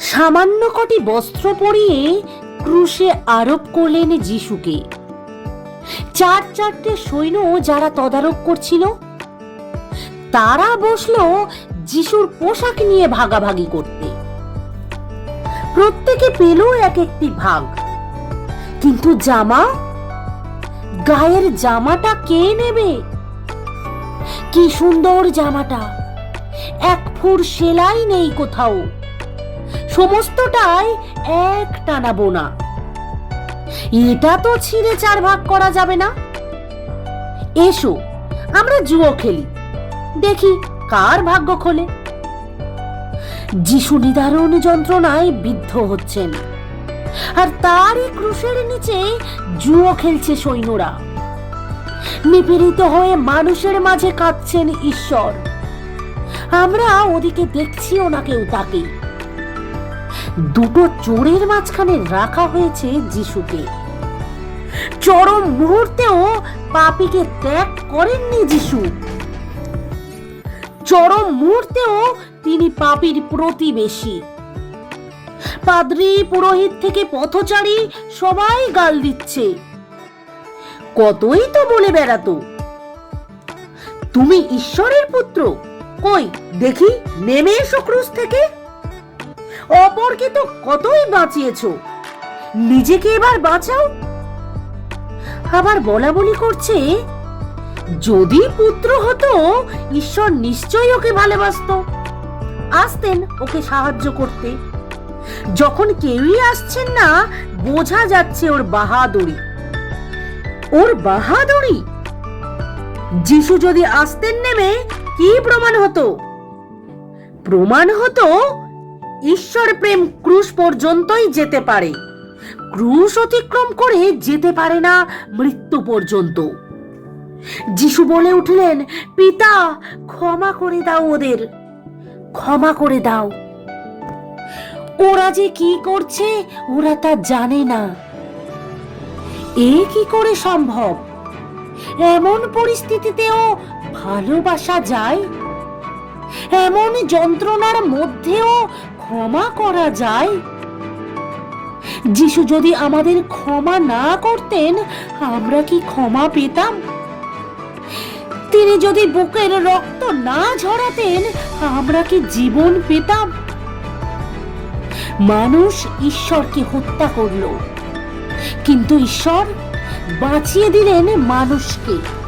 সামান্য কটি বস্ত্র পরিয়ে ক্রুশে আরোপ করলেন যিশুকে। চার চারটে সৈন্য যারা তদারক করছিল, তারা বসল যিশুর পোশাক নিয়ে ভাগাভাগি করতে। প্রত্যেকে পেল এক একটি ভাগ। কিন্তু জামা? গায়ের জামাটা কে নেবে? কি সুন্দর জামাটা! এক ফুর সেলাই নেই কোথাও। সমস্তটাই এক টানা বোনা। এটা তো ছিঁড়ে চার ভাগ করা যাবে না। এসো, আমরা জুয়ো খেলি। দেখি কার ভাগ্য খোলে। যিশু নিদারুণ যন্ত্রণায় বিদ্ধ হচ্ছেন। আর তারই ক্রুশের নিচে জুয়ো খেলছে সৈন্যরা। নিপীড়িত হয়ে মানুষের মাঝে কাঁদছেন ঈশ্বর। আমরা ওদিকে দেখছি না কেউ তাকে। দুটো চোরের মাঝখানে রাখা হয়েছে যিশুকে। চরম মুহূর্তেও পাপীকে ত্যাগ করেননি যিশু। চরম মুহূর্তেও তিনি পাপীর প্রতিবেশী। পাদ্রী পুরোহিত থেকে পথচারী সবাই গাল দিচ্ছে। কতই তো বলে বেড়াতো। তুমি ঈশ্বরের পুত্র, কই, দেখি, নেমে এসো ক্রুশ থেকে। অপরকে তো কতই বাঁচিয়েছ? নিজেকে এবার বাঁচাও। আবার বলা বলি করছে, যদি পুত্র হতো, ঈশ্বর নিশ্চয়ই ওকে ভালোবাসতো। আসতেন ওকে সাহায্য করতে। যখন কেউই আসছেন না, বোঝা যাচ্ছে ওর বাহাদুরি। ওর বাহাদুরি? যিশু যদি আসতেন নেমে কি প্রমাণ হতো? প্রমাণ হতো ঈশ্বর প্রেম ক্রুশ পর্যন্তই যেতে পারে। ক্রুশ অতিক্রম করে যেতে পারে না মৃত্যু পর্যন্ত। যিশু বলে উঠলেন, পিতা, ক্ষমা করে দাও ওদের। ক্ষমা করে দাও। ওরা যে কি করছে, ওরা তা জানে না। এ কি করে সম্ভব? এমন পরিস্থিতিতেও ভালোবাসা যায়? এমন যন্ত্রণার মধ্যেও ক্ষমা করা যায়? যিশু যদি আমাদের ক্ষমা না করতেন, আমরা কি ক্ষমা পেতাম? তিনি যদি বুকের রক্ত না ঝরাতেন, আমরা কি জীবন পেতাম? মানুষ ঈশ্বরকে হত্যা করল। কিন্তু ঈশ্বর বাঁচিয়ে দিলেন মানুষকে।